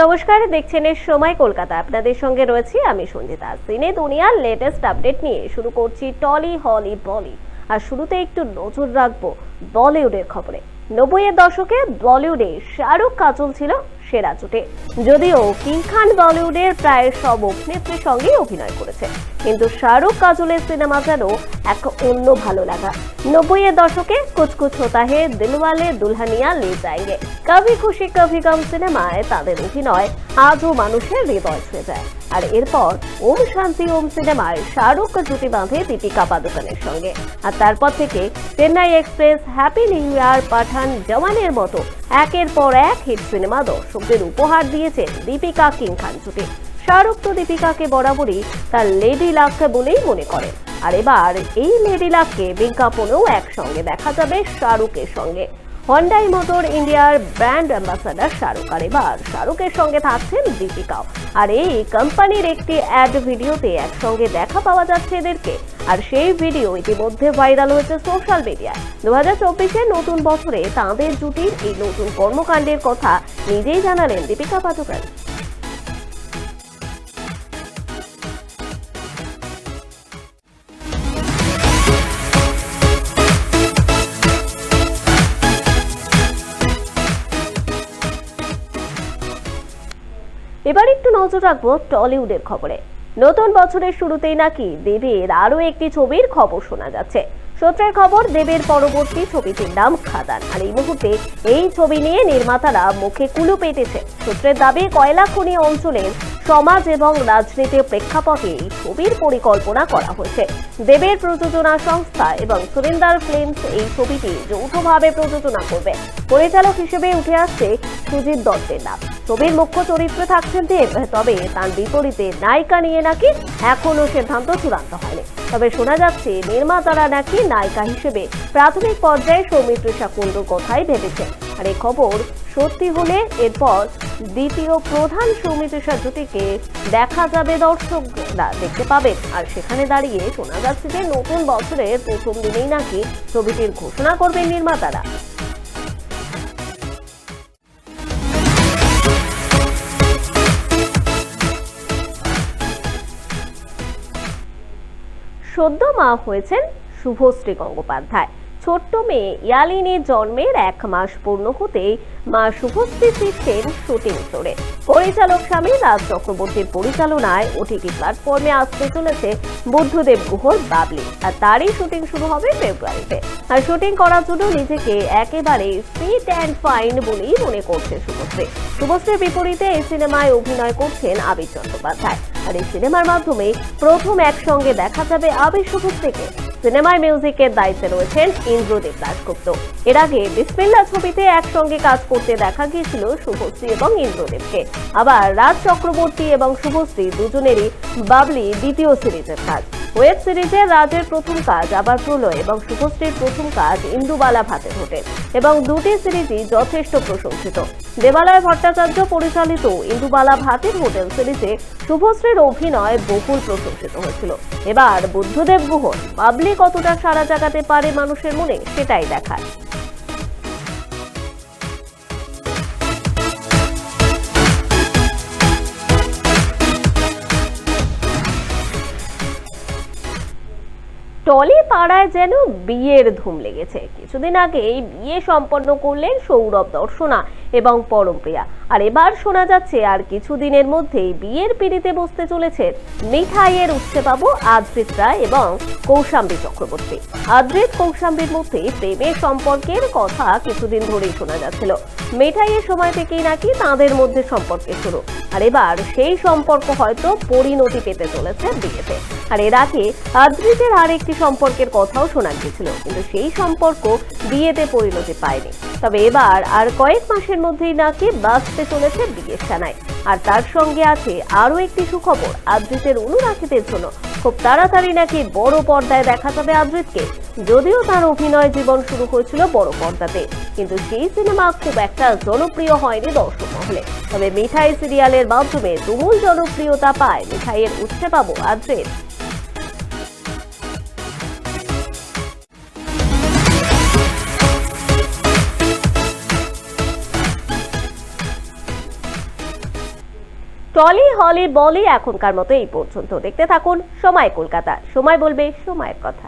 নমস্কার, দেখছেন এর সময় কলকাতা। আপনাদের সঙ্গে রয়েছি আমি সঞ্জিতা। সিনে দুনিয়ার লেটেস্ট আপডেট নিয়ে শুরু করছি টলি হলি বলি। আর শুরুতে একটু নজর রাখব বলিউডের খবরে। নব্বইয়ের দশকে বলিউডে শাহরুখ কাজল ছিল সেরা জুটে। যদিও কিং খান বলিউডের প্রায় সব অভিনেত্রীর সঙ্গেই অভিনয় করেছে। কিন্তু শাহরুখ কাজলের সিনেমা যেন এক অন্য ভালো লাগা। নব্বইয়ের দশকে কুছ কুছ হোতা হে দিলওয়ালে দুলহানিয়া লে যায়গে। কভি খুশি, কভি গম সিনেমায় তাদের অভিনয় আজও মানুষের হৃদয় ছুঁয়ে যায়। আর এরপর ওম শান্তি ওম সিনেমায় শাহরুখ জুটি বাঁধে দীপিকা পাদুকানের সঙ্গে। আর তারপর থেকে Chennai express, happy new year Pathaan জওয়ানের মতো একের পর এক হিট সিনেমা দর্শকদের উপহার দিয়েছেন দীপিকা কিং খান জুটি শাহরুখ তো দীপিকাকে বরাবরই তার লেডি লাক বলেই মনে করেন। আর এবার এই লেডি লাককে বিজ্ঞাপনেও একসঙ্গে দেখা যাবে শাহরুখের সঙ্গে। হন্ডাই মোটর ইন্ডিয়ার ব্র্যান্ড অ্যাম্বাসাডার শাহরুখ আর এবার শাহরুখের সঙ্গে থাকছেন দীপিকাও। আর এই কোম্পানির একটি অ্যাড ভিডিওতে একসঙ্গে দেখা পাওয়া যাচ্ছে এদেরকে। আর সেই ভিডিও ইতিমধ্যে ভাইরাল হয়েছে সোশ্যাল মিডিয়ায় দু হাজার নতুন বছরে তাঁদের জুটির এই নতুন কর্মকাণ্ডের কথা নিজেই জানালেন দীপিকা পাদুকান। এবার একটু নজর রাখব টলিউডের খবরে। নতুন বছরের শুরুতেই নাকি দেবের আরও একটি ছবির খবর শোনা যাচ্ছে। সূত্রের খবর, দেবের পরবর্তী ছবিটির নাম খাদান। আর এই মুহূর্তে এই ছবি নিয়ে নির্মাতারা মুখে কুলু পেতেছে। সূত্রের দাবি, কয়লা খনি অঞ্চলের সমাজ এবং রাজনীতির প্রেক্ষাপটে এই ছবির পরিকল্পনা করা হয়েছে। দেবের প্রযোজনা সংস্থা এবং সুরিন্দার ফিল্মস এই ছবিটি যৌথভাবে প্রযোজনা করবে। পরিচালক হিসেবে উঠে আসছে সুজিত দত্তের নাম। ছবির মুখ্য চরিত্রে থাকছেন দেব। তবে তার বিপরীতে নায়িকা নিয়ে নাকি এখনও সিদ্ধান্ত চূড়ান্ত হয়নি। তবে শোনা যাচ্ছে, নির্মাতারা নাকি নায়িকা হিসেবে প্রাথমিক পর্যায়ে সৌমিত্রিষা কুণ্ডুর কথাই ভেবেছেন আর এই খবর সত্যি হলে এরপর দ্বিতীয় প্রধান সৌমিত্রিষা জুটিকে দেখা যাবে দর্শকরা দেখতে পাবেন। আর সেখানে দাঁড়িয়ে শোনা যাচ্ছে যে, নতুন বছরের প্রথম দিনেই নাকি ছবিটির ঘোষণা করবেন নির্মাতারা। সদ্য মা হয়েছেন শুভশ্রী গঙ্গোপাধ্যায়। ছোট্ট মেয়ে ইয়ালিনের জন্মের এক মাস পূর্ণ হতেই মা শুভশ্রী ফিরছেন শুটিং ফ্লোরে পরিচালক স্বামী রাজ চক্রবর্তীর পরিচালনায় ওটিটি প্ল্যাটফর্মে আসতে চলেছে বুদ্ধদেব গুহর বাবলি, আর তারই শুটিং শুরু হবে ফেব্রুয়ারিতে। আর শুটিং করার জন্য নিজেকে একেবারে ফিট অ্যান্ড ফাইন বলেই মনে করছে শুভশ্রী। শুভশ্রীর বিপরীতে এই সিনেমায় অভিনয় করছেন আবির চট্টোপাধ্যায়। আর এই সিনেমার মাধ্যমে প্রথম একসঙ্গে দেখা যাবে আবির শুভশ্রীকে। সিনেমার মিউজিকের দায়িত্বে রয়েছেন ইন্দ্রদেব দাশগুপ্ত। এর আগে বিসমিল্লা ছবিতে একসঙ্গে কাজ করতে দেখা গিয়েছিল শুভশ্রী এবং ইন্দ্রদেবকে। আবার রাজ চক্রবর্তী এবং শুভশ্রী দুজনেরই বাবলি দ্বিতীয় সিরিজের কাজ। ওয়েব সিরিজে রাজের প্রথম কাজ আবার প্রলয় এবং শুভশ্রীর প্রথম কাজ ইন্দুবালা ভাতে ঘটে এবং দুটি সিরিজই যথেষ্ট প্রশংসিত। দেবালয় ভট্টাচার্য পরিচালিত ইন্দুবালা ভাতের হোটেল সিরিজে শুভশ্রীর অভিনয় বহুল প্রশংসিত হয়েছিল। এবার বুদ্ধদেব গুহন বাবলি কতটা সারা জাগাতে পারে মানুষের মনে সেটাই দেখার টলি পাড়ায় যেন বিয়ের ধুম লেগেছে। কিছুদিন আগে এই বিয়ে সম্পন্ন করলেন সৌরভ দর্শনা এবং পরমপ্রিয়া। আর এবার শোনা যাচ্ছে আর কিছুদিনের মধ্যেই বিয়ের পিড়িতে বসতে চলেছে মিঠাইয়ের উঠতে পাবো আদ্রিত রায় এবং কৌশাম্বী চক্রবর্তী। আদ্রিত কৌশাম্বীর মধ্যে প্রেমের সম্পর্কের কথা কিছুদিন ধরেই শোনা যাচ্ছিল। মিঠাইয়ের সময় থেকেই নাকি তাদের মধ্যে সম্পর্কে শুরু। আর এবার সেই সম্পর্ক হয়তো পরিণতি পেতে চলেছে বিয়েতে। আর এর আগে আদ্রিতের আর একটি সম্পর্কের কথাও শোনা গিয়েছিল, কিন্তু সেই সম্পর্ক বিয়েতে পরিণতি পায়নি। তবে এবার আর কয়েক মাসের মধ্যেই নাকি বাঁচতে চলেছে বিয়ের সানায় আর তার সঙ্গে আছে আরও একটি সুখবর। আদ্রিতের অনুরাগীদের জন্য খুব তাড়াতাড়ি নাকি বড় পর্দায় দেখা যাবে আদ্রিতকে। যদিও তার অভিনয় জীবন শুরু হয়েছিল বড় পর্দাতে। কিন্তু সেই সিনেমা খুব একটা জনপ্রিয় হয়নি দর্শক মহলে। তবে মিঠাই সিরিয়ালের মাধ্যমে তুমুল জনপ্রিয়তা পায় মিঠাইয়ের উঠতে পাবো আদ্রিত। টলি হলে বলে এখনকার মতো এই পর্যন্ত। দেখতে থাকুন সময় কলকাতা। সময় বলবে সময়ের কথা।